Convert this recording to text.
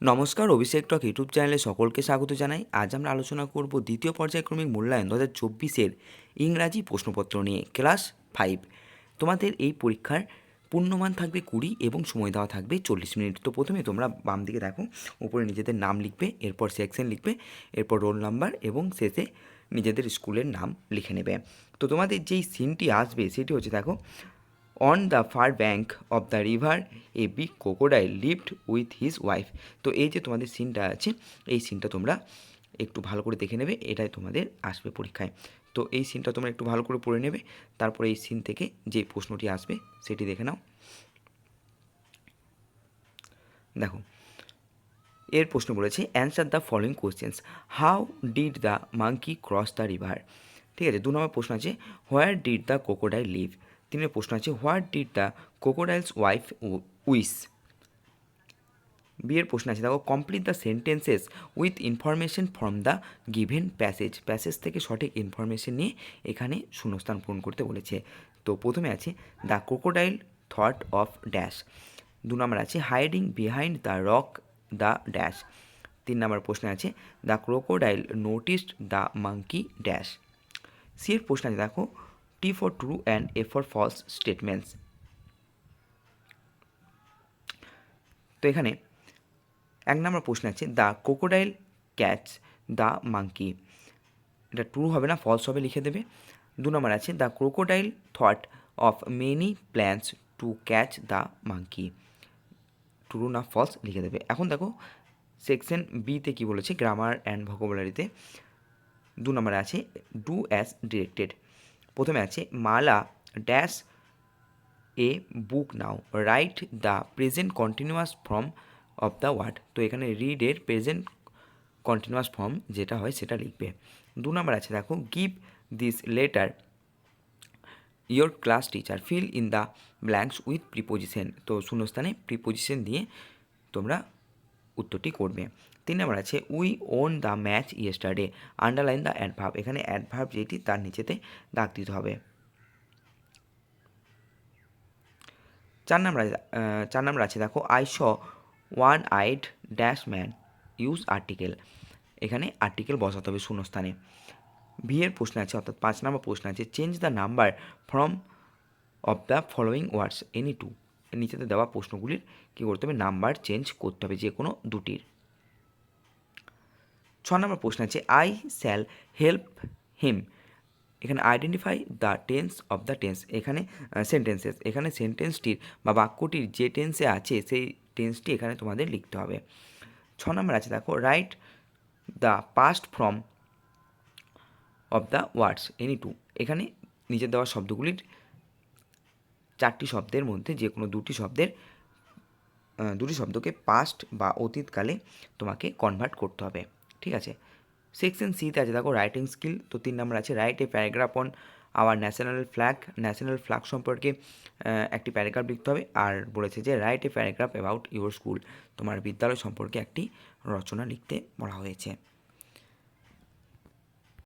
নমস্কার, অভিষেক টক ইউটিউব চ্যানেলে সকলকে স্বাগত জানাই। আজ আমরা আলোচনা করব দ্বিতীয় পর্যায়ক্রমিক মূল্যায়ন দু হাজার চব্বিশের ইংরাজি প্রশ্নপত্র নিয়ে, ক্লাস ফাইভ। তোমাদের এই পরীক্ষার পূর্ণমান থাকবে কুড়ি এবং সময় দেওয়া থাকবে চল্লিশ মিনিট। তো প্রথমে তোমরা বাম দিকে দেখো, উপরে নিজেদের নাম লিখবে, এরপর সেকশন লিখবে, এরপর রোল নাম্বার এবং শেষে নিজেদের স্কুলের নাম লিখে নেবে। তো তোমাদের যেই সিনটি আসবে, সেটি হচ্ছে দেখো on the far bank of the river a big crocodile lived with his wife তো এই যে তোমাদের সিনটা আছে, এই সিনটা তোমরা একটু ভালো করে দেখে নেবে, এটাই তোমাদের আসবে পরীক্ষায়। তো এই সিনটা তোমরা একটু ভালো করে পড়ে নেবে, তারপরে এই সিন থেকে যে প্রশ্নটি আসবে, সেটি দেখে নাও। দেখো, এর প্রশ্ন বলেছে answer the following questions how did the monkey cross the river ঠিক আছে, দু নম্বর প্রশ্ন আছে where did the crocodile live তিন প্রশ্ন আছে, what did the crocodile's wife wish বিয়ের প্রশ্ন আছে, দেখো, complete the sentences with information from the given passage. Passage থেকে সঠিক ইনফরমেশন নিয়ে এখানে শূন্যস্থান পূরণ করতে বলেছে। তো প্রথমে আছে, the crocodile thought of dash. দু নম্বর আছে, hiding behind the rock the dash. তিন নম্বর প্রশ্নে আছে, the crocodile noticed the monkey dash. C এর প্রশ্ন আছে, দেখো T for true and F for false statements তো এখানে এক নম্বর প্রশ্ন আছে the crocodile catch the monkey এটা ট্রু হবে না ফলস হবে, লিখে দেবে। দু নম্বর আছে the crocodile thought of many plans to catch the monkey true না ফলস লিখে দেবে। এখন দেখো সেকশন বিতে কী বলেছে গ্রামার অ্যান্ড ভোকাবুলারিতে দু নম্বরে আছে ডু অ্যাজ ডিরেক্টেড প্রথমে আছে Mala dash a book now write the present continuous form of the word তো এখানে রিডের প্রেজেন্ট কন্টিনিউয়াস ফর্ম যেটা হয় সেটা লিখবে। দু নম্বর আছে, দেখো give this letter your class teacher fill in the blanks with preposition তো শূন্যস্থানে প্রিপোজিশন দিয়ে তোমরা উত্তরটি করবে। তিন নম্বর আছে we won the match yesterday underline the adverb এখানে অ্যাডভার্ব যেটি তার নিচেতে দাগ দিতে হবে। চার নম্বর চার নম্বর আছে, দেখো I saw one eyed dash man use article এখানে আর্টিকেল বসাতে হবে শূন্যস্থানে। ভি এর প্রশ্ন আছে, অর্থাৎ পাঁচ নম্বর প্রশ্ন আছে change the number form of the following words any two নিচেতে দেওয়া প্রশ্নগুলির কী করতে হবে? নাম্বার চেঞ্জ করতে হবে, যে কোনো দুটির। ছ নম্বর প্রশ্ন আছে আই শ্যাল হেল্প হিম এখানে identify the tense of the tense এখানে সেন্টেন্সেস এখানে সেন্টেন্সটির বা বাক্যটির যে টেন্সে আছে, সেই টেন্সটি এখানে তোমাদের লিখতে হবে। ছ নম্বর আছে, দেখো write the past form of the words any two এখানে নিচে দেওয়া শব্দগুলির চারটি শব্দের মধ্যে যে কোনো দুটি শব্দের দুটি শব্দকে পাস্ট বা অতীতকালে তোমাকে কনভার্ট করতে হবে। ঠিক আছে? সেকশন সিতে আছে, দেখো রাইটিং স্কিল তো তিন নম্বর আছে write a paragraph on our national flag national flag সম্পর্কে একটি প্যারাগ্রাফ লিখতে হবে, আর বলেছে যে write a paragraph about your school তোমার বিদ্যালয় সম্পর্কে একটি রচনা লিখতে বলা হয়েছে।